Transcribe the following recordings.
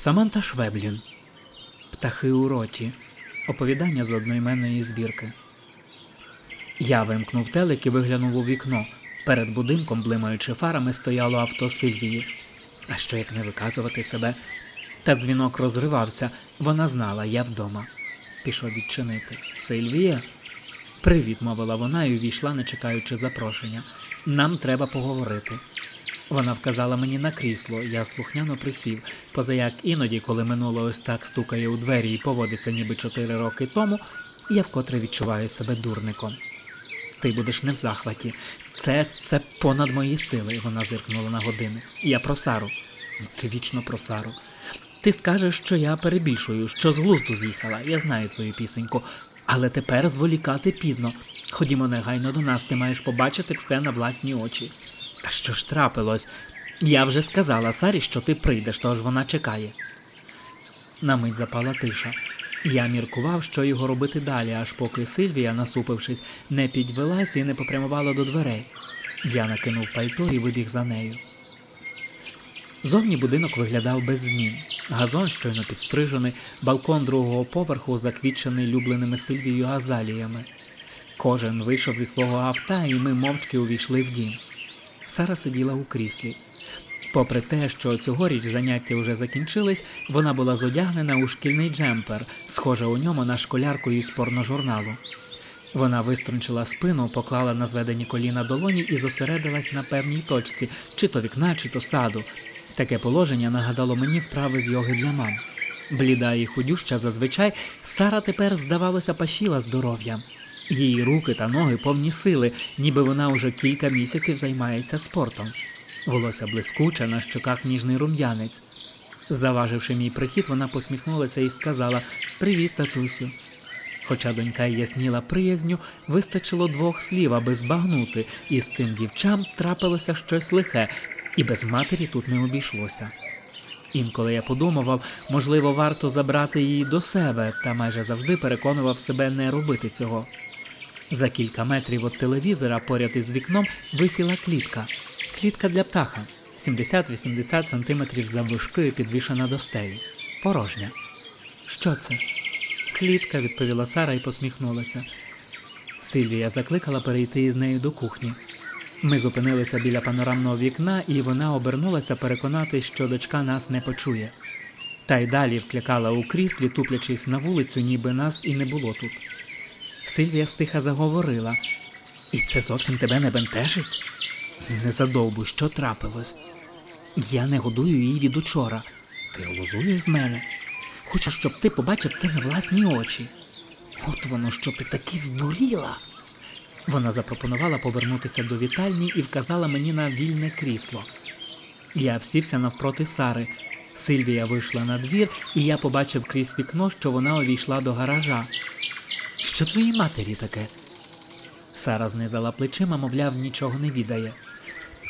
Саманта Швеблін. Птахи у роті. Оповідання з одноіменної збірки. Я вимкнув телек і виглянув у вікно. Перед будинком, блимаючи фарами, стояло авто Сильвії. А що як не виказувати себе? Та дзвінок розривався. Вона знала, я вдома. Пішов відчинити. Сильвія? Привіт, мовила вона і увійшла, не чекаючи запрошення. Нам треба поговорити. Вона вказала мені на крісло, я слухняно присів, поза як іноді, коли минуло ось так стукає у двері і поводиться ніби чотири роки тому, я вкотре відчуваю себе дурником. Ти будеш не в захваті. Це це понад мої сили, вона зиркнула на години. Я про Сару. Ти вічно про Сару. Ти скажеш, що я перебільшую, що з глузду з'їхала. Я знаю твою пісеньку. Але тепер зволікати пізно. Ходімо негайно до нас, ти маєш побачити все на власні очі. Та що ж трапилось? Я вже сказала Сарі, що ти прийдеш, тож вона чекає. На мить запала тиша. Я міркував, що його робити далі, аж поки Сильвія, насупившись, не підвелась і не попрямувала до дверей. Я накинув пальто і вибіг за нею. Зовні будинок виглядав без змін. Газон щойно підстрижений, балкон другого поверху заквітчений любленими Сильвією азаліями. Кожен вийшов зі свого авто, і ми мовчки увійшли в дім. Сара сиділа у кріслі. Попри те, що цьогоріч заняття вже закінчились, вона була зодягнена у шкільний джемпер, схожа у ньому на школярку із порножурналу. Вона виструнчила спину, поклала на зведені коліна долоні і зосередилась на певній точці, чи то вікна, чи то саду. Таке положення нагадало мені вправи з йоги для мам. Бліда і худюща зазвичай, Сара тепер, здавалося, пашіла здоров'ям. Її руки та ноги повні сили, ніби вона уже кілька місяців займається спортом. Волосся блискуче, на щоках ніжний рум'янець. Заваживши мій прихід, вона посміхнулася і сказала Привіт, татусю. Хоча донька ясніла приязню, вистачило двох слів, аби збагнути, і з тим дівчам трапилося щось лихе, і без матері тут не обійшлося. Інколи я подумував, можливо, варто забрати її до себе, та майже завжди переконував себе не робити цього. За кілька метрів від телевізора поряд із вікном висіла клітка. Клітка для птаха 70-80 сантиметрів заввишки підвішена до стелі. Порожня. Що це? Клітка, відповіла Сара і посміхнулася. Сильвія закликала перейти із нею до кухні. Ми зупинилися біля панорамного вікна, і вона обернулася переконатись, що дочка нас не почує. Та й далі вклякала у кріслі, туплячись на вулицю, ніби нас і не було тут. Сильвія стиха заговорила. І це зовсім тебе не бентежить? Не задовбуй, що трапилось. Я не годую її від учора. Ти глузуєш з мене. Хочу, щоб ти побачив це на власні очі. От воно, що ти таки здуріла. Вона запропонувала повернутися до вітальні і вказала мені на вільне крісло. Я всівся навпроти Сари. Сильвія вийшла на двір, і я побачив крізь вікно, що вона увійшла до гаража. Що твоїй матері таке? Сара знизала плечима, мовляв, нічого не відає.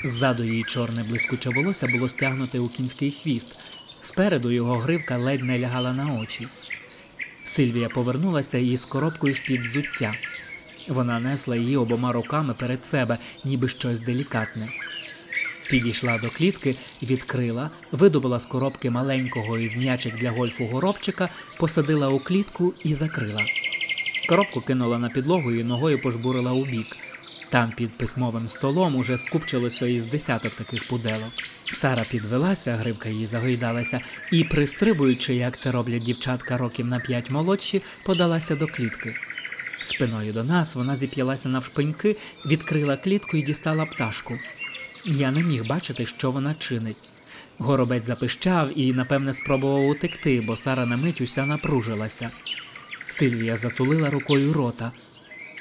Ззаду її чорне блискуче волосся було стягнуте у кінський хвіст. Спереду його гривка ледь не лягала на очі. Сильвія повернулася із коробкою з-під взуття. Вона несла її обома руками перед себе, ніби щось делікатне. Підійшла до клітки, відкрила, видобула з коробки маленького із м'ячик для гольфу горобчика, посадила у клітку і закрила. Коробку кинула на підлогу і ногою пожбурила у бік. Там під письмовим столом уже скупчилося із десяток таких пуделок. Сара підвелася, гривка її загойдалася, і, пристрибуючи, як це роблять дівчатка років на п'ять молодші, подалася до клітки. Спиною до нас вона зіп'ялася навшпиньки, відкрила клітку і дістала пташку. Я не міг бачити, що вона чинить. Горобець запищав і, напевне, спробував утекти, бо Сара на мить уся напружилася. Сильвія затулила рукою рота.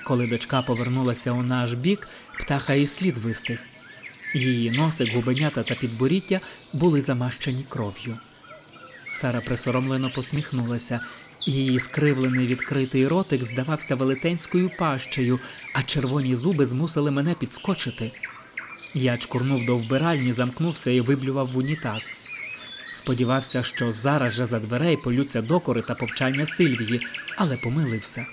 Коли дочка повернулася у наш бік, птаха і слід вистиг. Її носик, губенята та підборіття були замащені кров'ю. Сара присоромлено посміхнулася. Її скривлений відкритий ротик здавався велетенською пащею, а червоні зуби змусили мене підскочити. Я чкурнув до вбиральні, замкнувся і виблював в унітаз. Сподівався, що зараз же за дверей полються докори та повчання Сильвії, але помилився.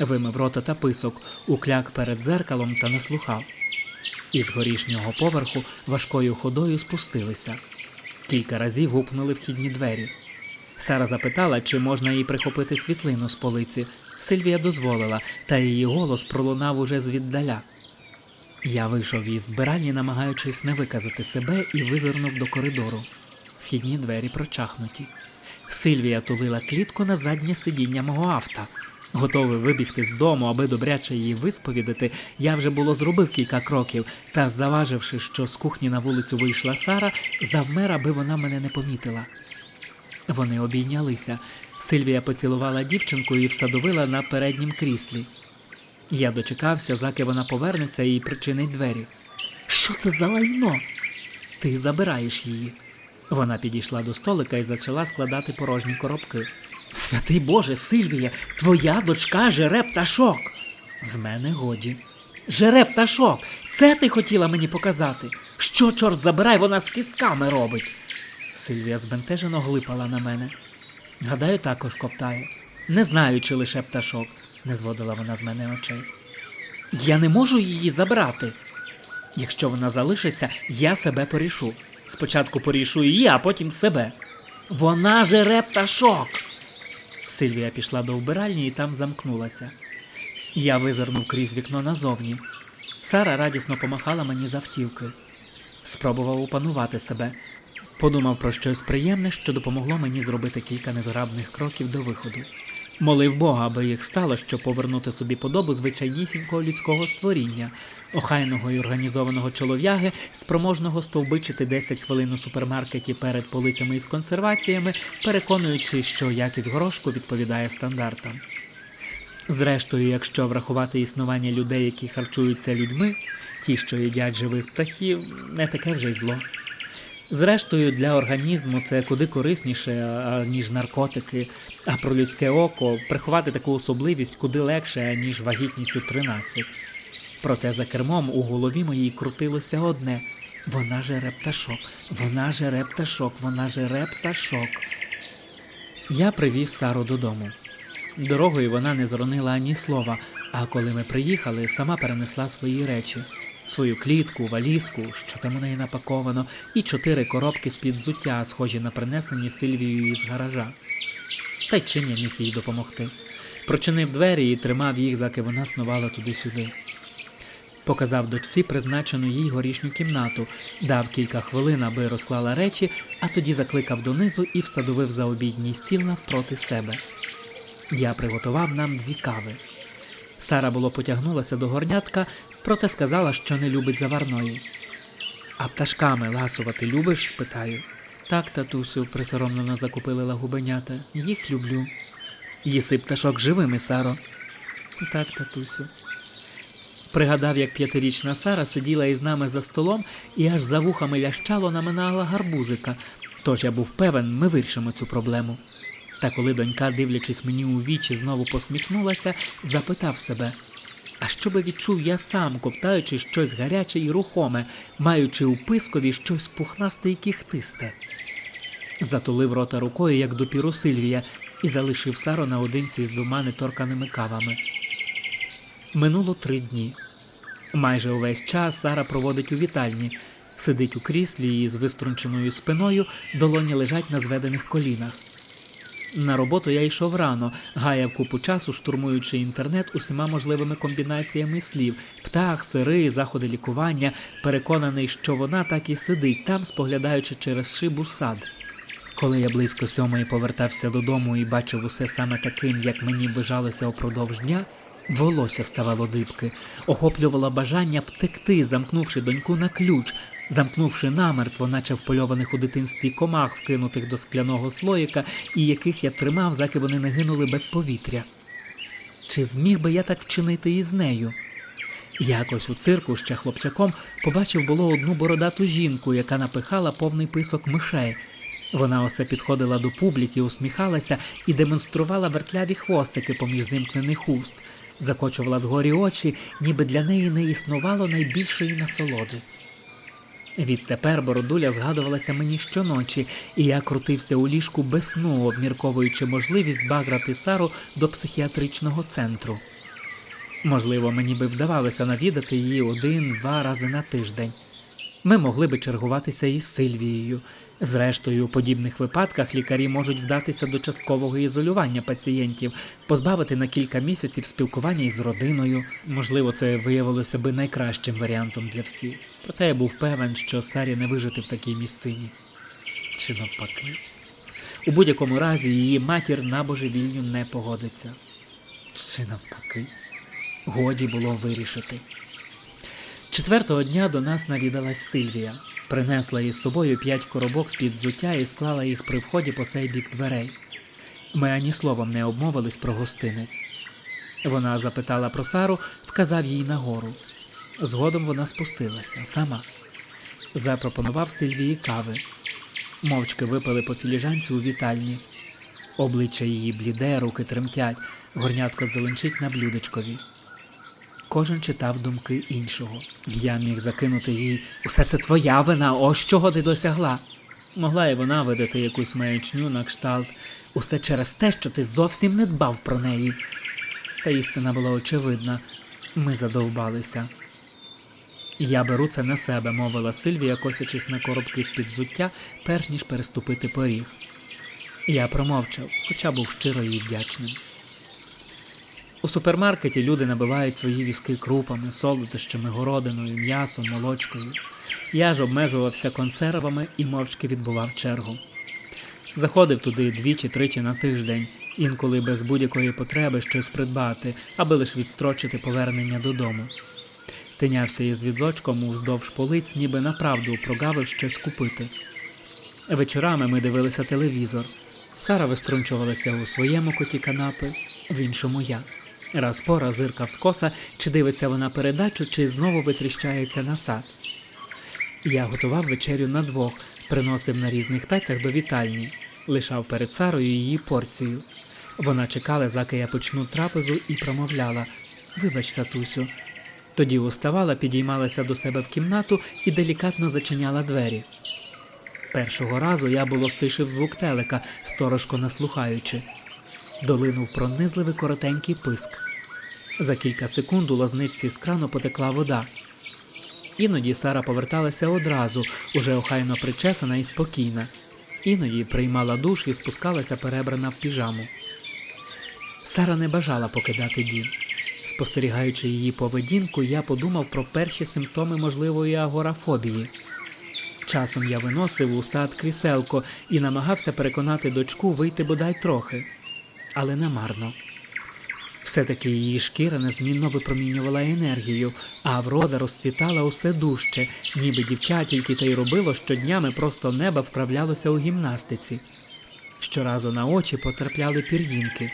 Вимив рота та писок, укляк перед дзеркалом та наслухав. Із горішнього поверху важкою ходою спустилися. Кілька разів гукнули вхідні двері. Сара запитала, чи можна їй прихопити світлину з полиці. Сильвія дозволила, та її голос пролунав уже звіддаля. Я вийшов із збиральні, намагаючись не виказати себе, і визирнув до коридору. Вхідні двері прочахнуті. Сильвія тулила клітку на заднє сидіння мого авто. Готовий вибігти з дому, аби добряче її висповідати, я вже було зробив кілька кроків, та, заваживши, що з кухні на вулицю вийшла Сара, завмер, аби вона мене не помітила. Вони обійнялися. Сильвія поцілувала дівчинку і всадовила на переднім кріслі. Я дочекався, заки вона повернеться і причинить двері. Що це за лайно? Ти забираєш її. Вона підійшла до столика і почала складати порожні коробки. Святий Боже, Сильвія, твоя дочка жере пташок. З мене годі. Жере пташок, це ти хотіла мені показати. Що, чорт забирай, вона з кістками робить. Сильвія збентежено глипала на мене. Гадаю, також ковтає. Не знаю, чи лише пташок, не зводила вона з мене очей. Я не можу її забрати. Якщо вона залишиться, я себе порішу. Спочатку порішу її, а потім себе. Вона жере пташок. Сильвія пішла до вбиральні і там замкнулася. Я визирнув крізь вікно назовні. Сара радісно помахала мені з автівки. Спробував опанувати себе. Подумав про щось приємне, що допомогло мені зробити кілька незграбних кроків до виходу. Молив Бога, аби їх стало, щоб повернути собі подобу звичайнісінького людського створіння, охайного і організованого чолов'яги, спроможного стовбичити 10 хвилин у супермаркеті перед полицями із консерваціями, переконуючи, що якість горошку відповідає стандартам. Зрештою, якщо врахувати існування людей, які харчуються людьми, ті, що їдять живих птахів, не таке вже й зло. Зрештою, для організму це куди корисніше, ніж наркотики, а про людське око приховати таку особливість куди легше, ніж вагітність у 13. Проте за кермом у голові моїй крутилося одне: вона жере пташок, вона жере пташок, вона жере пташок. Я привіз Сару додому. Дорогою вона не зронила ані слова, а коли ми приїхали, сама перенесла свої речі. Свою клітку, валізку, що там у неї напаковано, і чотири коробки з-під взуття, схожі на принесені Сильвією із гаража. Та й чим я міг їй допомогти. Прочинив двері і тримав їх, заки вона снувала туди-сюди. Показав дочці призначену їй горішню кімнату, дав кілька хвилин, аби розклала речі, а тоді закликав донизу і всадовив за обідній стіл навпроти себе. Я приготував нам дві кави. Сара було потягнулася до горнятка, проте сказала, що не любить заварної. А пташками ласувати любиш? питаю. Так, татусю, присоромлено закупилила губенята. Їх люблю. Їси пташок живими, Саро. Так, татусю. Пригадав, як п'ятирічна Сара сиділа із нами за столом і аж за вухами лящало наминала гарбузика. Тож я був певен, ми вирішимо цю проблему. Та коли донька, дивлячись мені у вічі, знову посміхнулася, запитав себе: а що би відчув я сам, ковтаючи щось гаряче і рухоме, маючи у пискові щось пухнасте і кіхтисте? Затулив рота рукою, як допіру Сильвія, і залишив Сару наодинці з двома неторканими кавами. Минуло три дні. Майже увесь час Сара проводить у вітальні, сидить у кріслі і з виструнченою спиною долоні лежать на зведених колінах. На роботу я йшов рано, гаяв купу часу, штурмуючи інтернет усіма можливими комбінаціями слів: птах, сири, заходи лікування, переконаний, що вона так і сидить там, споглядаючи через шибу сад. Коли я близько сьомої повертався додому і бачив усе саме таким, як мені бажалося упродовж дня, волосся ставало дибки, охоплювало бажання втекти, замкнувши доньку на ключ, замкнувши намертво, наче впольованих у дитинстві комах, вкинутих до скляного слоїка, і яких я тримав, заки вони не гинули без повітря. Чи зміг би я так вчинити і з нею? Якось у цирку ще хлопчаком побачив було одну бородату жінку, яка напихала повний писок мишей. Вона усе підходила до публіки, усміхалася і демонструвала вертляві хвостики поміж зімкнених уст, закочувала дгорі очі, ніби для неї не існувало найбільшої насолоди. Відтепер бородуля згадувалася мені щоночі, і я крутився у ліжку без сну, обмірковуючи можливість збаграти Сару до психіатричного центру. Можливо, мені би вдавалося навідати її один-два рази на тиждень. Ми могли би чергуватися із Сильвією. Зрештою, у подібних випадках лікарі можуть вдатися до часткового ізолювання пацієнтів, позбавити на кілька місяців спілкування із родиною. Можливо, це виявилося би найкращим варіантом для всіх. Проте я був певен, що Сарі не вижити в такій місцині. Чи навпаки. У будь-якому разі її матір на божевільню не погодиться. Чи навпаки, годі було вирішити. Четвертого дня до нас навідалась Сильвія. Принесла із собою п'ять коробок з-під взуття і склала їх при вході по сей бік дверей. Ми ані словом не обмовились про гостинець. Вона запитала про Сару, вказав їй нагору. Згодом вона спустилася сама. Запропонував Сильвії кави. Мовчки випили по філіжанці у вітальні. Обличчя її бліде, руки тремтять, горнятко зеленчить на блюдечкові. Кожен читав думки іншого. Я міг закинути їй усе це твоя вина, ось чого ти досягла. Могла і вона видати якусь маячню на кшталт. Усе через те, що ти зовсім не дбав про неї. Та істина була очевидна. Ми задовбалися. Я беру це на себе, мовила Сильвія, косячись на коробки з-під взуття, перш ніж переступити поріг. Я промовчав, хоча був щиро їй вдячним. У супермаркеті люди набивають свої візки крупами, солодощами, городиною, м'ясом, молочкою. Я ж обмежувався консервами і мовчки відбував чергу. Заходив туди двічі-тричі на тиждень, інколи без будь-якої потреби щось придбати, аби лише відстрочити повернення додому. Тинявся із відзочком уздовж полиць, ніби направду прогавив щось купити. Вечорами ми дивилися телевізор. Сара виструнчувалася у своєму коті канапи, в іншому я. Раз по раз зиркав скоса, чи дивиться вона передачу, чи знову витріщається на сад. Я готував вечерю на двох, приносив на різних тацях до вітальні, лишав перед Сарою її порцію. Вона чекала, заки я почну трапезу, і промовляла Вибач, татусю. Тоді уставала, підіймалася до себе в кімнату і делікатно зачиняла двері. Першого разу я було стишив звук телека, сторожко наслухаючи. Долинув пронизливий коротенький писк. За кілька секунд у лазничці з крану потекла вода. Іноді Сара поверталася одразу, уже охайно причесана і спокійна. Іноді приймала душ і спускалася перебрана в піжаму. Сара не бажала покидати дім. Спостерігаючи її поведінку, я подумав про перші симптоми можливої агорафобії. Часом я виносив у сад кріселко і намагався переконати дочку вийти бодай трохи, але намарно. Все-таки її шкіра незмінно випромінювала енергію, а врода розцвітала усе дужче, ніби дівча тільки те й робило, що днями просто неба вправлялося у гімнастиці. Щоразу на очі потрапляли пір'їнки.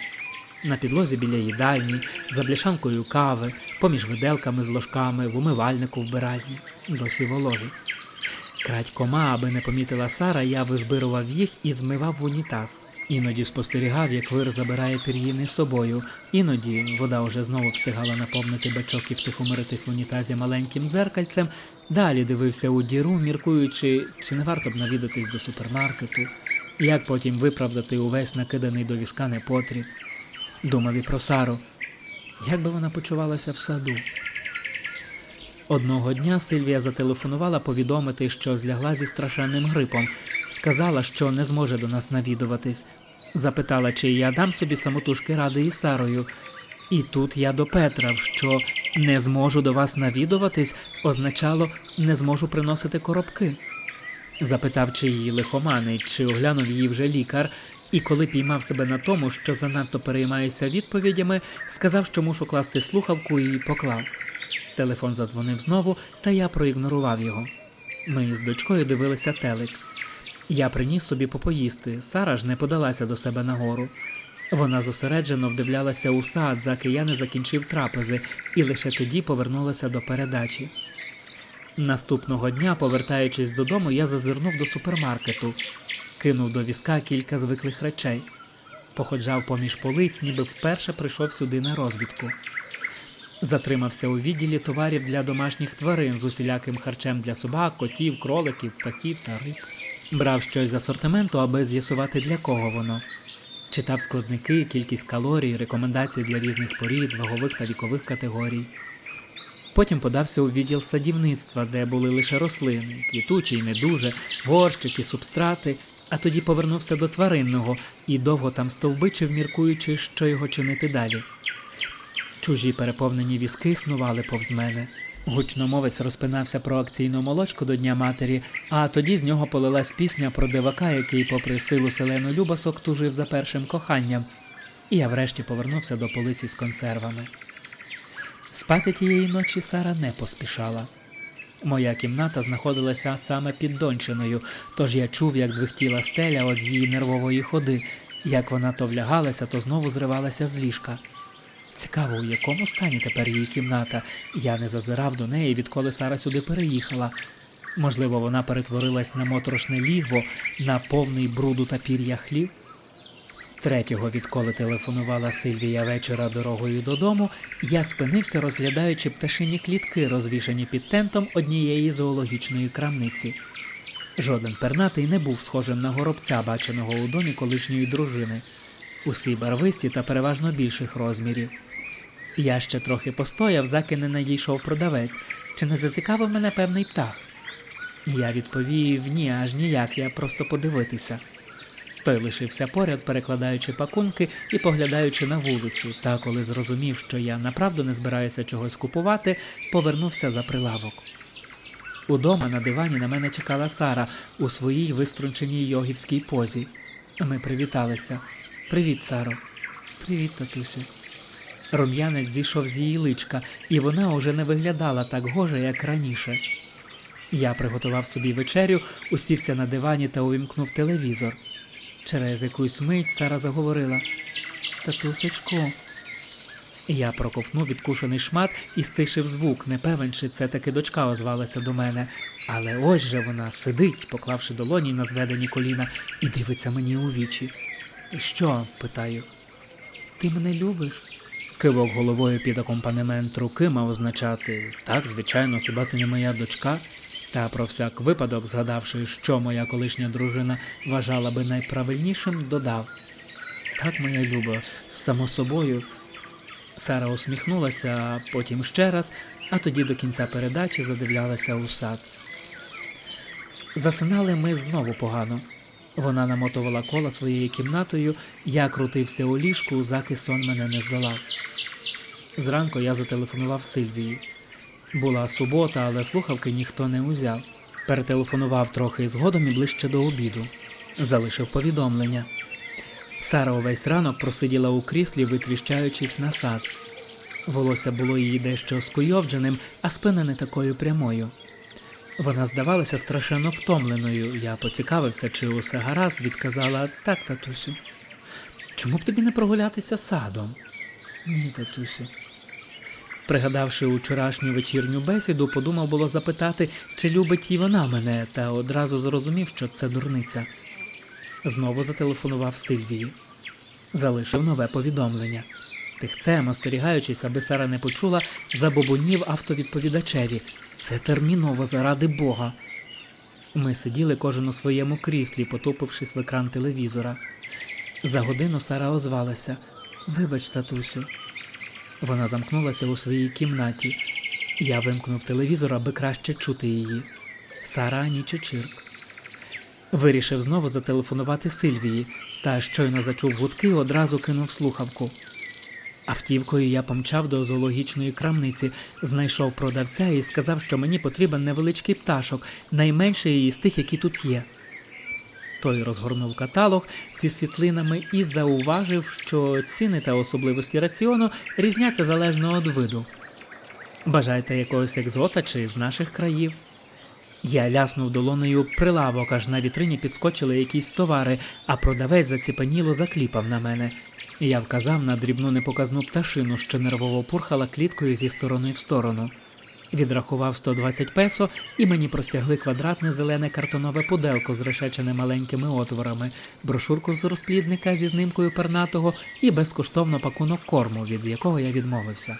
На підлозі біля їдальні, за бляшанкою кави, поміж виделками з ложками, в умивальнику вбиральні, досі вологі. Крадькома, аби не помітила Сара, я визбирував їх і змивав в унітаз. Іноді спостерігав, як вир забирає пір'їни з собою. Іноді вода уже знову встигала наповнити бачок і втихомиритись в унітазі маленьким дзеркальцем. Далі дивився у діру, міркуючи, чи не варто б навідатись до супермаркету, як потім виправдати увесь накиданий до візка непотріб. Думав і про Сару. Як би вона почувалася в саду? Одного дня Сильвія зателефонувала повідомити, що злягла зі страшенним грипом. Сказала, що не зможе до нас навідуватись. Запитала, чи я дам собі самотужки ради із Сарою. І тут я допетрав, що не зможу до вас навідуватись означало не зможу приносити коробки. Запитав, чи її лихоманить, чи оглянув її вже лікар, і коли піймав себе на тому, що занадто переймаюся відповідями, сказав, що мушу класти слухавку і поклав. Телефон задзвонив знову, та я проігнорував його. Ми з дочкою дивилися телек. Я приніс собі попоїсти, Сара ж не подалася до себе нагору. Вона зосереджено вдивлялася у сад, заки я не закінчив трапези, і лише тоді повернулася до передачі. Наступного дня, повертаючись додому, я зазирнув до супермаркету, кинув до візка кілька звиклих речей, походжав поміж полиць, ніби вперше прийшов сюди на розвідку. Затримався у відділі товарів для домашніх тварин з усіляким харчем для собак, котів, кроликів, птахів та риб. Брав щось з асортименту, аби з'ясувати для кого воно. Читав складники, кількість калорій, рекомендації для різних порід, вагових та вікових категорій. Потім подався у відділ садівництва, де були лише рослини, квітучі й не дуже, горщики, субстрати, а тоді повернувся до тваринного і довго там стовбичив, міркуючи, що його чинити далі. Чужі переповнені візки снували повз мене. Гучномовець розпинався про акційну молочку до Дня матері, а тоді з нього полилась пісня про дивака, який, попри силу селену любасок, тужив за першим коханням. І я врешті повернувся до полиці з консервами. Спати тієї ночі Сара не поспішала. Моя кімната знаходилася саме під дончиною, тож я чув, як двихтіла стеля від її нервової ходи, як вона то влягалася, то знову зривалася з ліжка. Цікаво, у якому стані тепер її кімната. Я не зазирав до неї, відколи Сара сюди переїхала. Можливо, вона перетворилась на моторошне лігво, на повний бруду та пір'я хлів. Третього, відколи телефонувала Сильвія вечора дорогою додому, я спинився, розглядаючи пташині клітки, розвішані під тентом однієї зоологічної крамниці. Жоден пернатий не був схожим на горобця, баченого у домі колишньої дружини. Усі барвисті та переважно більших розмірів. Я ще трохи постояв, заки не надійшов продавець, чи не зацікавив мене певний птах. Я відповів ні, аж ніяк, я просто подивитися. Той лишився поряд, перекладаючи пакунки і поглядаючи на вулицю, та коли зрозумів, що я направду не збираюся чогось купувати, повернувся за прилавок. Удома на дивані на мене чекала Сара у своїй виструнченій йогівській позі. Ми привіталися. Привіт, Саро. Привіт, татусю. Рум'янець зійшов з її личка, і вона уже не виглядала так гоже, як раніше. Я приготував собі вечерю, усівся на дивані та увімкнув телевізор. Через якусь мить Сара заговорила Татусечко. Я проковтнув відкушений шмат і стишив звук, не певен, чи це таки дочка озвалася до мене. Але ось же вона сидить, поклавши долоні на зведені коліна, і дивиться мені у вічі. Що? питаю. Ти мене любиш? Кивок головою під акомпанемент руки мав означати так, звичайно, хіба ти не моя дочка? Та про всяк випадок, згадавши, що моя колишня дружина вважала би найправильнішим, додав Так, моя люба, само собою. Сара усміхнулася, а потім ще раз, а тоді до кінця передачі задивлялася у сад. Засинали ми знову погано. Вона намотувала кола своєю кімнатою, я крутився у ліжку, заки сон мене не здолав. Зранку я зателефонував Сильвії. Була субота, але слухавки ніхто не узяв. Перетелефонував трохи згодом і ближче до обіду. Залишив повідомлення. Сара увесь ранок просиділа у кріслі, витріщаючись на сад. Волосся було її дещо скуйовдженим, а спина не такою прямою. Вона здавалася страшенно втомленою. Я поцікавився, чи усе гаразд, відказала так, татусю. Чому б тобі не прогулятися садом? Ні, татусю. Пригадавши вчорашню вечірню бесіду, подумав було запитати, чи любить і вона мене, та одразу зрозумів, що це дурниця. Знову зателефонував Сильвії. Залишив нове повідомлення. Тихцем, остерігаючись, аби Сара не почула, забобонів автовідповідачеві. Це терміново заради Бога. Ми сиділи кожен у своєму кріслі, потупившись в екран телевізора. За годину Сара озвалася. Вибач, татусю. Вона замкнулася у своїй кімнаті. Я вимкнув телевізор, аби краще чути її. Сара ані Вирішив знову зателефонувати Сильвії, та щойно зачув гудки, одразу кинув слухавку. Автівкою я помчав до зоологічної крамниці, знайшов продавця і сказав, що мені потрібен невеличкий пташок, найменший із тих, які тут є. Той розгорнув каталог зі світлинами і зауважив, що ціни та особливості раціону різняться залежно від виду. Бажаєте якогось екзота чи з наших країв? Я ляснув долонею прилавок, аж на вітрині підскочили якісь товари, а продавець заціпаніло закліпав на мене. Я вказав на дрібну непоказну пташину, що нервово пурхала кліткою зі сторони в сторону. Відрахував 120 песо, і мені простягли квадратне зелене картонове пуделко з решечене маленькими отворами, брошурку з розплідника зі знимкою пернатого і безкоштовно пакунок корму, від якого я відмовився.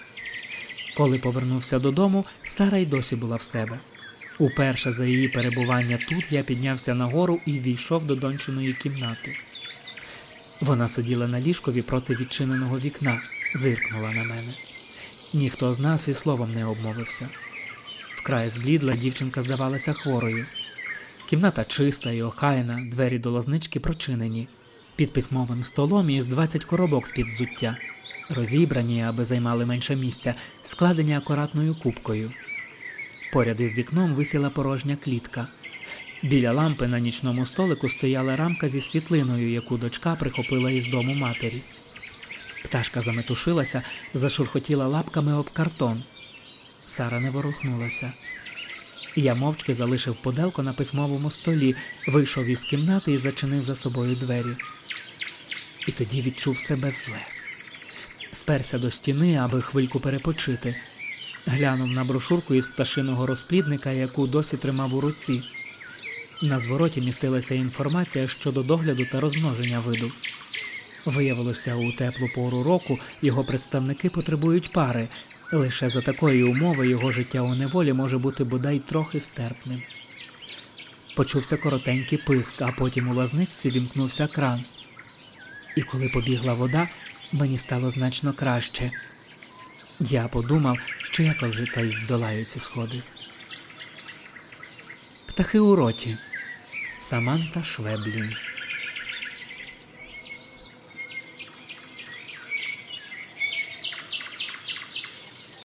Коли повернувся додому, Сара й досі була в себе. Уперше за її перебування тут я піднявся нагору і війшов до дончиної кімнати. Вона сиділа на ліжкові проти відчиненого вікна, зиркнула на мене. Ніхто з нас і словом не обмовився. Вкрай зблідла дівчинка здавалася хворою. Кімната чиста і охайна, двері до лазнички прочинені. Під письмовим столом із 20 коробок з-під взуття, розібрані, аби займали менше місця, складені акуратною кубкою. Поряд із вікном висіла порожня клітка. Біля лампи на нічному столику стояла рамка зі світлиною, яку дочка прихопила із дому матері. Пташка заметушилася, зашурхотіла лапками об картон. Сара не ворухнулася. Я мовчки залишив поделку на письмовому столі, вийшов із кімнати і зачинив за собою двері. І тоді відчув себе зле. Сперся до стіни, аби хвильку перепочити. Глянув на брошурку із пташиного розплідника, яку досі тримав у руці. На звороті містилася інформація щодо догляду та розмноження виду. Виявилося, у теплу пору року його представники потребують пари. Лише за такої умови його життя у неволі може бути бодай трохи стерпним. Почувся коротенький писк, а потім у лазничці вімкнувся кран. І коли побігла вода, мені стало значно краще. Я подумав, що я то вже та й здолаю ці сходи. Птахи у роті. Саманта Швеблін